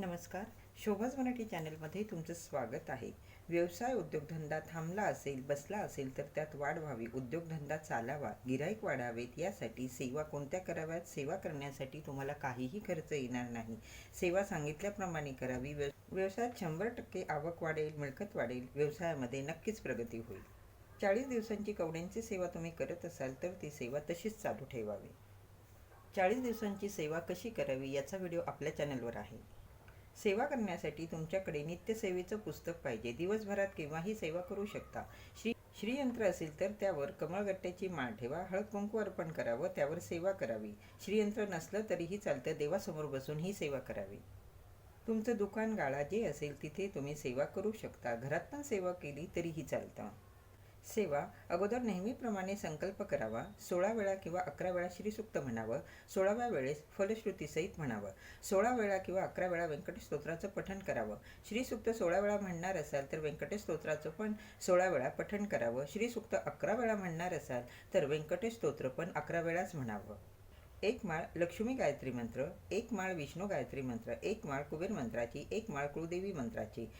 नमस्कार. शोभाज मराठी चॅनलमध्ये तुमचं स्वागत आहे. व्यवसाय उद्योगधंदा थांबला असेल बसला असेल तर त्यात वाढ व्हावी. उद्योगधंदा चालावा गिराईक वाढावेत यासाठी सेवा कोणत्या कराव्यात? सेवा करण्यासाठी तुम्हाला काहीही खर्च येणार नाही. सेवा सांगितल्याप्रमाणे करावी. व्यव व्यवसायात शंभर टक्के आवक वाढेल मिळकत वाढेल व्यवसायामध्ये नक्कीच प्रगती होईल. चाळीस दिवसांची कवड्यांची सेवा तुम्ही करत असाल तर ती सेवा तशीच चालू ठेवावी. चाळीस दिवसांची सेवा कशी करावी याचा व्हिडिओ आपल्या चॅनलवर आहे. सेवा करण्यासाठी तुमच्याकडे नित्यसेवेचं पुस्तक पाहिजे. दिवसभरात केव्हाही सेवा करू शकता. श्री श्रीयंत्र असेल तर त्यावर कमळगट्ट्याची माळ ठेवा हळद कुंकू अर्पण करावं त्यावर सेवा करावी. श्रीयंत्र नसलं तरीही चालतं देवासमोर बसून ही सेवा करावी. तुमचं दुकान गाळा जे असेल तिथे तुम्ही सेवा करू शकता. घरात पण सेवा केली तरीही चालतं. सेवा अगोदर नेहमीप्रमाणे संकल्प करावा सोळा वेळा किंवा अकरा वेळा श्रीसुक्त म्हणावं सोळाव्या वेळेस फलश्रुतीसहित म्हणावं सोळा वेळा किंवा अकरा वेळा व्यंकटेश स्तोत्राचं पठण करावं. श्रीसुक्त सोळा वेळा म्हणणार असाल तर व्यंकटेश स्तोत्राचं पण सोळा वेळा पठण करावं. श्रीसुक्त अकरा वेळा म्हणणार असाल तर व्यंकटेश स्तोत्र पण अकरा वेळाच म्हणावं. एक माळ लक्ष्मी गायत्री मंत्र एक माळ विष्णू गायत्री मंत्र एक माळ कुबेर मंत्राची एक माळ कुळदेवी मंत्राची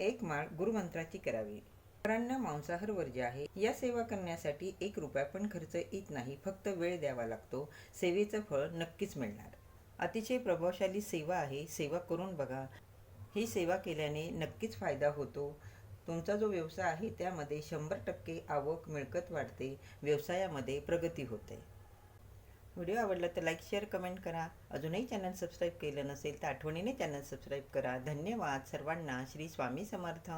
एक माळ गुरुमंत्राची करावी. अन्न मांसाहार वर्ज्य आहे. या सेवा करण्यासाठी एक रुपया पण खर्च येत नाही. फक्त वेळ द्यावा लागतो. सेवेचं फळ नक्कीच मिळणार. अतिशय प्रभावशाली सेवा आहे. सेवा करून बघा. ही सेवा केल्याने नक्कीच फायदा होतो. तुमचा जो व्यवसाय आहे त्यामध्ये शंभर टक्के आवक मिळकत वाढते. व्यवसायामध्ये प्रगती होते. व्हिडिओ आवडला तर लाईक शेअर कमेंट करा. अजूनही चॅनल सबस्क्राईब केलं नसेल तर आठवणीने चॅनल सबस्क्राईब करा. धन्यवाद. सर्वांना श्री स्वामी समर्थ.